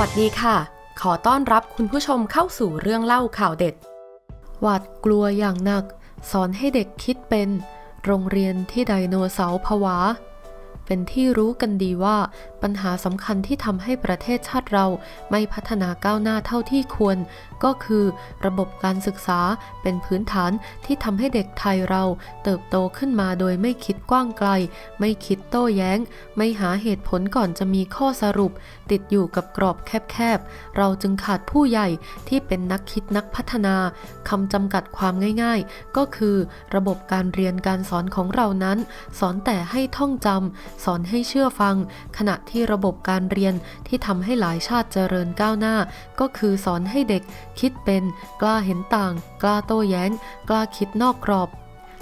วัสดีค่ะ ขอต้อนรับคุณผู้ชมเข้าสู่เรื่องเล่าข่าวเด็ด หวาดกลัวอย่างหนัก สอนให้เด็กคิดเป็น โรงเรียนที่ไดโนเสาร์ผวา เป็นที่รู้กันดีว่า ปัญหาสำคัญที่ทำให้ประเทศชาติเราไม่พัฒนาก้าวหน้าเท่าที่ควร ก็คือระบบการศึกษาเป็นพื้นฐานที่ทำให้เด็กไทยเราเติบโตขึ้นมาโดยไม่คิดกว้างไกล ไม่คิดโต้แย้ง ไม่หาเหตุผลก่อนจะมีข้อสรุป ติดอยู่กับกรอบแคบๆ เราจึงขาดผู้ใหญ่ที่เป็นนักคิดนักพัฒนาคำจำกัดความง่ายๆ ก็คือระบบการเรียนการสอนของเรานั้น สอนแต่ให้ท่องจำสอนให้เชื่อฟัง ขณะที่ระบบการเรียนที่ทำให้หลายชาติเจริญก้าวหน้า ก็คือสอนให้เด็กคิดเป็น กล้าเห็นต่าง กล้าโต้แย้ง กล้าคิดนอกกรอบ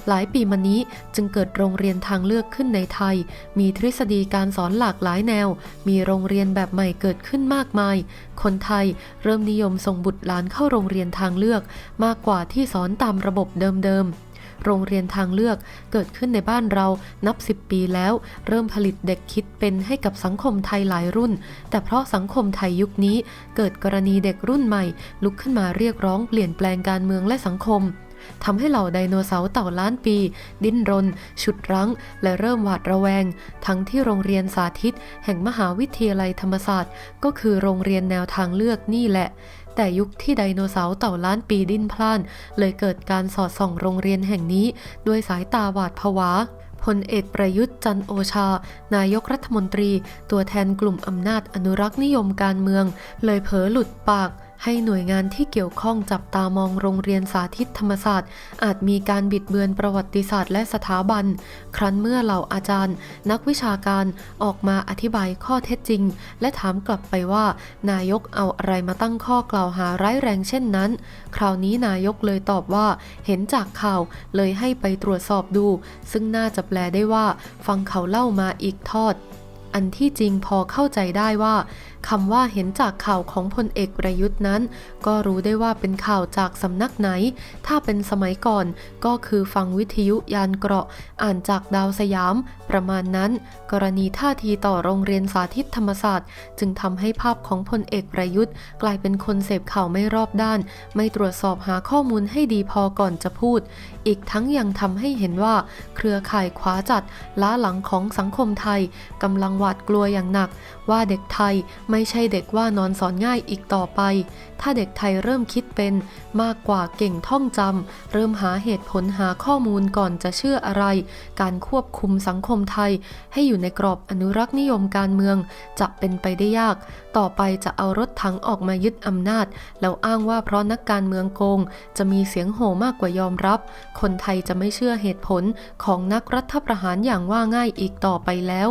หลายปีมานี้จึงเกิดโรงเรียนทางเลือกขึ้นในไทย มีทฤษฎีการสอนหลากหลายแนว มีโรงเรียนแบบใหม่เกิดขึ้นมากมาย คนไทยเริ่มนิยมส่งบุตรหลานเข้าโรงเรียนทางเลือก มากกว่าที่สอนตามระบบเดิมๆ โรงเรียนทางเลือกเกิดขึ้นในบ้านเรานับ 10 ปีแล้ว เริ่มผลิตเด็กคิดเป็นให้กับสังคมไทยหลายรุ่น แต่เพราะสังคมไทยยุคนี้ เกิดกรณีเด็กรุ่นใหม่ ลุกขึ้นมาเรียกร้องเปลี่ยนแปลงการเมืองและสังคม ทำให้เหล่าไดโนเสาร์เต่าล้านปี ดิ้นรน ฉุดรั้ง และเริ่มหวาดระแวง ทั้งที่โรงเรียนสาธิต แห่งมหาวิทยาลัยธรรมศาสตร์ ก็คือโรงเรียนแนวทางเลือกนี่แหละแต่ยุคที่ไดโนเสาร์เต่าล้านปีดิ้นพล่าน เลยเกิดการสอดส่องโรงเรียนแห่งนี้ ด้วยสายตาหวาดผวาพลเอกประยุทธ์จันโอชา นายกรัฐมนตรี ตัวแทนกลุ่มอำนาจอนุรักษ์นิยมการเมือง เลยเผลอหลุดปาก ให้หน่วยงานที่เกี่ยวข้องจับตามองโรงเรียนสาธิตธรรมศาสตร์ อาจมีการบิดเบือนประวัติศาสตร์และสถาบัน ครั้นเมื่อเหล่าอาจารย์ นักวิชาการออกมาอธิบายข้อเท็จจริง และถามกลับไปว่า นายกเอาอะไรมาตั้งข้อกล่าวหาร้ายแรงเช่นนั้น คราวนี้นายกเลยตอบว่าเห็นจากข่าวเลยให้ไปตรวจสอบดู ซึ่งน่าจะแปลได้ว่า ฟังเขาเล่ามาอีกทอด อันที่จริงพอเข้าใจได้ว่าคำว่าเห็นจากข่าวของพลเอกประยุทธ์นั้น ก็รู้ได้ว่าเป็นข่าวจากสำนักไหน ถ้าเป็นสมัยก่อนก็คือฟังวิทยุยานเกราะ อ่านจากดาวสยาม ประมาณนั้น กรณีท่าทีต่อโรงเรียนสาธิตธรรมศาสตร์ จึงทำให้ภาพของพลเอกประยุทธ์ กลายเป็นคนเสพข่าวไม่รอบด้าน ไม่ตรวจสอบหาข้อมูลให้ดีพอก่อนจะพูด อีกทั้งยังทำให้เห็นว่า เครือข่ายขวาจัดล้าหลังของสังคมไทยกำลังหวาดกลัวอย่างหนัก ว่าเด็กไทยไม่ใช่เด็กว่านอนสอนง่ายอีกต่อไป ถ้าเด็กไทยเริ่มคิดเป็นมากกว่าเก่งท่องจำเริ่มหาเหตุผลหาข้อมูลก่อนจะเชื่ออะไร การควบคุมสังคมไทย ให้อยู่ในกรอบอนุรักษ์นิยมการเมือง จะเป็นไปได้ยาก ต่อไปจะเอารถถังออกมายึดอำนาจ แล้วอ้างว่าเพราะนักการเมืองโกง จะมีเสียงโห่มากกว่ายอมรับ คนไทยจะไม่เชื่อเหตุผลของนักรัฐประหารอย่างว่าง่ายอีกต่อไปแล้ว